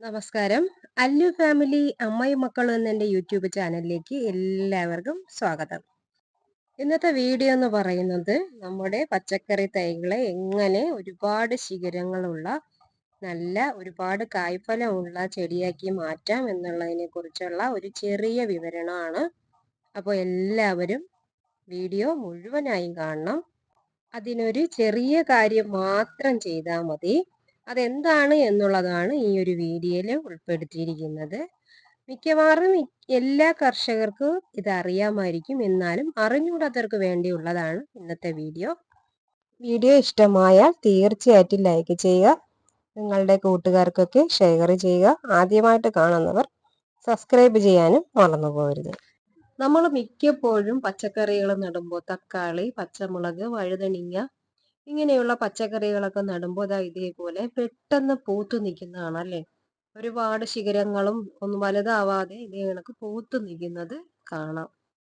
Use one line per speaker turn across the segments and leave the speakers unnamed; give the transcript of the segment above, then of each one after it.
നമസ്കാരം. അല്ലു ഫാമിലി അമ്മയും മക്കളും എന്ന എന്റെ യൂട്യൂബ് ചാനലിലേക്ക് എല്ലാവർക്കും സ്വാഗതം. ഇന്നത്തെ വീഡിയോ എന്ന് പറയുന്നത് നമ്മുടെ പച്ചക്കറി തൈകളെ എങ്ങനെ ഒരുപാട് ശിഖരങ്ങളുള്ള നല്ല ഒരുപാട് കായ്ഫലമുള്ള ചെടിയാക്കി മാറ്റാം എന്നുള്ളതിനെ കുറിച്ചുള്ള ഒരു ചെറിയ വിവരണമാണ്. അപ്പോൾ എല്ലാവരും വീഡിയോ മുഴുവനായും കാണണം. അതിനൊരു ചെറിയ കാര്യം മാത്രം ചെയ്താൽ മതി. അതെന്താണ് എന്നുള്ളതാണ് ഈ ഒരു വീഡിയോയിൽ ഉൾപ്പെടുത്തിയിരിക്കുന്നത്. മിക്കവാറും എല്ലാ കർഷകർക്കും ഇത് അറിയാമായിരിക്കും. എന്നാലും അറിഞ്ഞൂടാത്തവർക്ക് വേണ്ടിയുള്ളതാണ് ഇന്നത്തെ വീഡിയോ. വീഡിയോ ഇഷ്ടമായാൽ തീർച്ചയായിട്ടും ലൈക്ക് ചെയ്യുക. നിങ്ങളുടെ കൂട്ടുകാർക്കൊക്കെ ഷെയർ ചെയ്യുക. ആദ്യമായിട്ട് കാണുന്നവർ സബ്സ്ക്രൈബ് ചെയ്യാനും മറന്നു പോകരുത് നമ്മൾ മിക്കപ്പോഴും പച്ചക്കറികൾ നടുമ്പോൾ തക്കാളി പച്ചമുളക് വഴുതണിങ്ങ ഇങ്ങനെയുള്ള പച്ചക്കറികളൊക്കെ നടുമ്പോൾ ദാ ഇതേപോലെ പെട്ടെന്ന് പൂത്തു നിൽക്കുന്നതാണ് അല്ലേ ഒരുപാട് ശിഖരങ്ങളും ഒന്നും വലുതാവാതെ ഇതേ കണക്ക് പൂത്തു നിൽക്കുന്നത് കാണാം.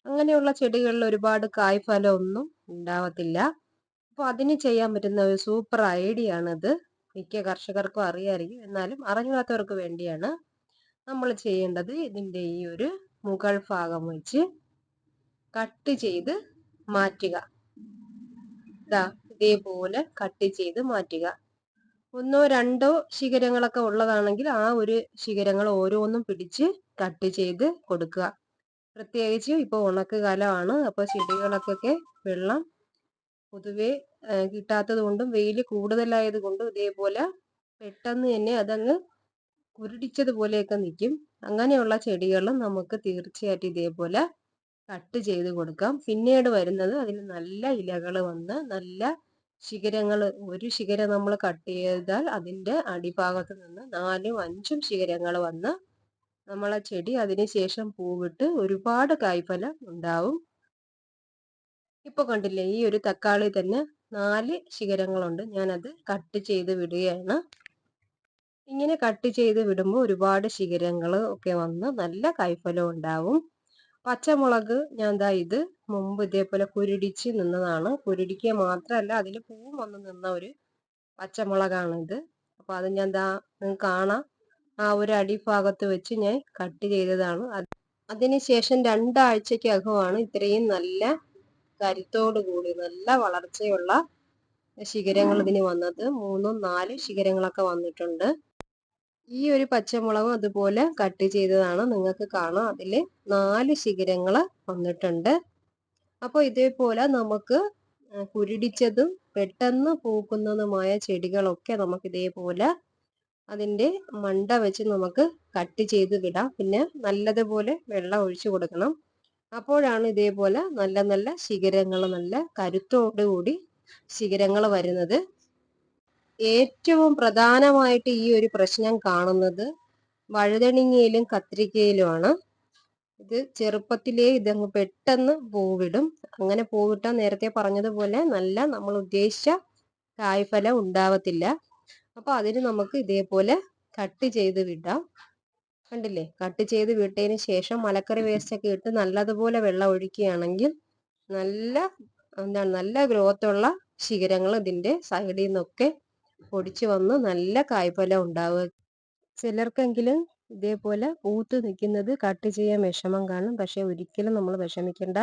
അങ്ങനെയുള്ള ചെടികളിൽ ഒരുപാട് കായ്ഫലം ഒന്നും ഉണ്ടാവത്തില്ല. അപ്പോൾ അതിന് ചെയ്യാൻ പറ്റുന്ന ഒരു സൂപ്പർ ഐഡിയ ആണിത് മിക്ക കർഷകർക്കും അറിയായിരിക്കും. എന്നാലും അറിഞ്ഞാത്തവർക്ക് വേണ്ടിയാണ് നമ്മൾ ചെയ്യേണ്ടത് ഇതിന്റെ ഈ ഒരു മുകൾ ഭാഗം വെച്ച് കട്ട് ചെയ്ത് മാറ്റുക. ഇതാ ഇതേപോലെ കട്ട് ചെയ്ത് മാറ്റുക. ഒന്നോ രണ്ടോ ശിഖരങ്ങളൊക്കെ ഉള്ളതാണെങ്കിൽ ആ ഒരു ശിഖരങ്ങൾ ഓരോന്നും പിടിച്ച് കട്ട് ചെയ്ത് കൊടുക്കുക. പ്രത്യേകിച്ച് ഇപ്പോൾ ഉണക്ക് കാലമാണ്. അപ്പോൾ ചെടികൾക്കൊക്കെ വെള്ളം പൊതുവെ കിട്ടാത്തത് കൊണ്ടും വെയിൽ കൂടുതലായത് കൊണ്ടും ഇതേപോലെ പെട്ടെന്ന് തന്നെ അതങ്ങ് കുരുടിച്ചതുപോലെയൊക്കെ നിൽക്കും അങ്ങനെയുള്ള ചെടികളും നമുക്ക് തീർച്ചയായിട്ടും ഇതേപോലെ കട്ട് ചെയ്ത് കൊടുക്കാം. പിന്നീട് വരുന്നത് അതിൽ നല്ല ഇലകൾ വന്ന് നല്ല ശിഖരങ്ങൾ ഒരു ശിഖരം നമ്മൾ കട്ട് ചെയ്താൽ അതിന്റെ അടിഭാഗത്ത് നിന്ന് നാലും അഞ്ചും ശിഖരങ്ങൾ വന്ന് നമ്മളെ ചെടി അതിനുശേഷം പൂവിട്ട് ഒരുപാട് കായ്ഫലം ഉണ്ടാവും. ഇപ്പൊ കണ്ടില്ലേ ഈ ഒരു തക്കാളി തന്നെ നാല് ശിഖരങ്ങളുണ്ട്. ഞാനത് കട്ട് ചെയ്ത് വിടുകയാണ്. ഇങ്ങനെ കട്ട് ചെയ്ത് വിടുമ്പോൾ ഒരുപാട് ശിഖരങ്ങൾ ഒക്കെ വന്ന് നല്ല കായ്ഫലം ഉണ്ടാവും. പച്ചമുളക് ഞാൻ ദാ ഇത് മുമ്പ് ഇതേപോലെ കുരുടിച്ച് നിന്നതാണ്. കുരുടിക്കുക മാത്രമല്ല അതിൽ പൂവും വന്ന് നിന്ന ഒരു പച്ചമുളകാണ് ഇത്. അപ്പോൾ അത് ഞാൻ ദാ കാണാം. ആ ഒരു അടിഭാഗത്ത് വെച്ച് ഞാൻ കട്ട് ചെയ്തതാണ്. അതിനുശേഷം രണ്ടാഴ്ചക്കകമാണ് ഇത്രയും നല്ല കരുത്തോടു കൂടി നല്ല വളർച്ചയുള്ള ശിഖരങ്ങൾ ഇതിന് വന്നത്. മൂന്നും നാല് ശിഖരങ്ങളൊക്കെ വന്നിട്ടുണ്ട്. ഈ ഒരു പച്ചമുളകും അതുപോലെ കട്ട് ചെയ്തതാണ് നിങ്ങൾക്ക് കാണാം. അതിൽ നാല് ശിഖരങ്ങൾ വന്നിട്ടുണ്ട്. അപ്പോൾ ഇതേപോലെ നമുക്ക് കുരുടിച്ചതും പെട്ടെന്ന് പൂക്കുന്നതുമായ ചെടികളൊക്കെ നമുക്ക് ഇതേപോലെ അതിന്റെ മണ്ട വെച്ച് നമുക്ക് കട്ട് ചെയ്ത് വിടാം. പിന്നെ നല്ലതുപോലെ വെള്ളം ഒഴിച്ചു കൊടുക്കണം. അപ്പോഴാണ് ഇതേപോലെ നല്ല നല്ല ശിഖരങ്ങൾ നല്ല കരുത്തോടുകൂടി ശിഖരങ്ങൾ വരുന്നത്. ഏറ്റവും പ്രധാനമായിട്ട് ഈ ഒരു പ്രശ്നം കാണുന്നത് വഴുതണിങ്ങയിലും കത്രിക്കയിലുമാണ് ഇത് ചെറുപ്പത്തിലേ ഇതങ്ങ് പെട്ടെന്ന് പൂവിടും. അങ്ങനെ പൂവിട്ടാൽ നേരത്തെ പറഞ്ഞതുപോലെ നല്ല നമ്മൾ ഉദ്ദേശിച്ച കായ്ഫലം ഉണ്ടാവത്തില്ല. അപ്പോൾ അതിന് നമുക്ക് ഇതേപോലെ കട്ട് ചെയ്ത് വിടാം. കണ്ടില്ലേ? കട്ട് ചെയ്ത് വിട്ടതിന് ശേഷം മലക്കറി വേസ്റ്റ് ഒക്കെ ഇട്ട് നല്ലതുപോലെ വെള്ളം ഒഴിക്കുകയാണെങ്കിൽ നല്ല എന്താണ് നല്ല ഗ്രോത്തുള്ള ശിഖരങ്ങൾ ഇതിന്റെ സൈഡിൽ നിന്നൊക്കെ പൊടിച്ചു വന്ന് നല്ല കായ്ഫലം ഉണ്ടാവുക. ചിലർക്കെങ്കിലും ഇതേപോലെ പൂത്ത് നിൽക്കുന്നത് കട്ട് ചെയ്യാൻ വിഷമം കാണും. പക്ഷെ ഒരിക്കലും നമ്മൾ വിഷമിക്കേണ്ട.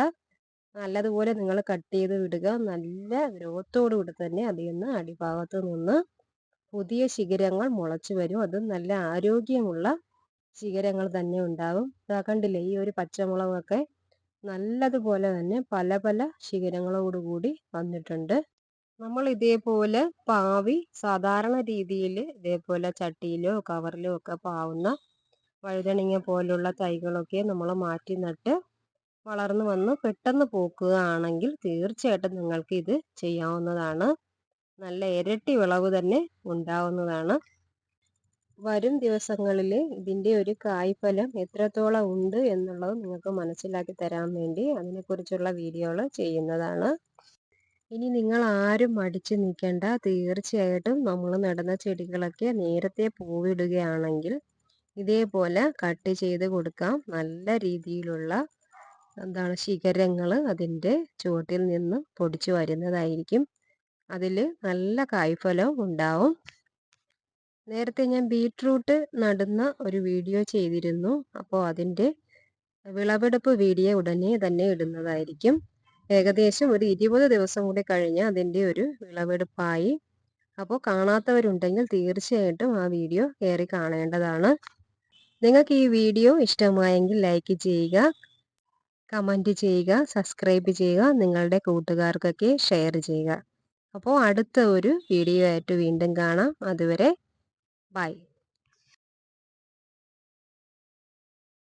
നല്ലതുപോലെ നിങ്ങൾ കട്ട് ചെയ്ത് വിടുക. നല്ല ഗ്രോത്തോടു കൂടി തന്നെ അതിൽ നിന്ന് അടിഭാഗത്ത് നിന്ന് പുതിയ ശിഖരങ്ങൾ മുളച്ചു വരും. അത് നല്ല ആരോഗ്യമുള്ള ശിഖരങ്ങൾ തന്നെ ഉണ്ടാവും. കണ്ടില്ലേ ഈ ഒരു പച്ചമുളകൊക്കെ നല്ലതുപോലെ തന്നെ പല പല ശിഖരങ്ങളോടുകൂടി വന്നിട്ടുണ്ട്. നമ്മൾ ഇതേപോലെ പാവി സാധാരണ രീതിയിൽ ഇതേപോലെ ചട്ടിയിലോ കവറിലോ ഒക്കെ പാവുന്ന വഴുതണിങ്ങ പോലുള്ള തൈകളൊക്കെ നമ്മൾ മാറ്റി നട്ട് വളർന്നു വന്ന് പെട്ടെന്ന് പൂക്കുകയാണെങ്കിൽ തീർച്ചയായിട്ടും നിങ്ങൾക്ക് ഇത് ചെയ്യാവുന്നതാണ്. നല്ല ഇരട്ടി വിളവ് തന്നെ ഉണ്ടാവുന്നതാണ്. വരും ദിവസങ്ങളിൽ ഇതിന്റെ ഒരു കായ്ഫലം എത്രത്തോളം ഉണ്ട് എന്നുള്ളത് നിങ്ങൾക്ക് മനസ്സിലാക്കി തരാൻ വേണ്ടി അതിനെക്കുറിച്ചുള്ള വീഡിയോകൾ ചെയ്യുന്നതാണ്. ഇനി നിങ്ങൾ ആരും മടിച്ചു നിൽക്കേണ്ട തീർച്ചയായിട്ടും നമ്മൾ നടന്ന ചെടികളൊക്കെ നേരത്തെ പൂവിടുകയാണെങ്കിൽ ഇതേപോലെ കട്ട് ചെയ്ത് കൊടുക്കാം. നല്ല രീതിയിലുള്ള എന്താണ് ശിഖരങ്ങൾ അതിന്റെ ചുവട്ടിൽ നിന്ന് പൊടിച്ചു വരുന്നതായിരിക്കും. അതിൽ നല്ല കായ്ഫലം ഉണ്ടാവും. നേരത്തെ ഞാൻ ബീട്രൂട്ട് നടുന്ന ഒരു വീഡിയോ ചെയ്തിരുന്നു. അപ്പോൾ അതിന്റെ വിളവെടുപ്പ് വീഡിയോ ഉടനെ തന്നെ ഇടുന്നതായിരിക്കും. ഏകദേശം ഒരു ഇരുപത് ദിവസം കൂടി കഴിഞ്ഞ് അതിന്റെ ഒരു വിളവെടുപ്പായി. അപ്പോൾ കാണാത്തവരുണ്ടെങ്കിൽ തീർച്ചയായിട്ടും ആ വീഡിയോ കയറി കാണേണ്ടതാണ്. നിങ്ങൾക്ക് ഈ വീഡിയോ ഇഷ്ടമായെങ്കിൽ ലൈക്ക് ചെയ്യുക കമന്റ് ചെയ്യുക സബ്സ്ക്രൈബ് ചെയ്യുക നിങ്ങളുടെ കൂട്ടുകാർക്കൊക്കെ ഷെയർ ചെയ്യുക. അപ്പോൾ അടുത്ത ഒരു വീഡിയോ ആയിട്ട് വീണ്ടും കാണാം. അതുവരെ ബൈ.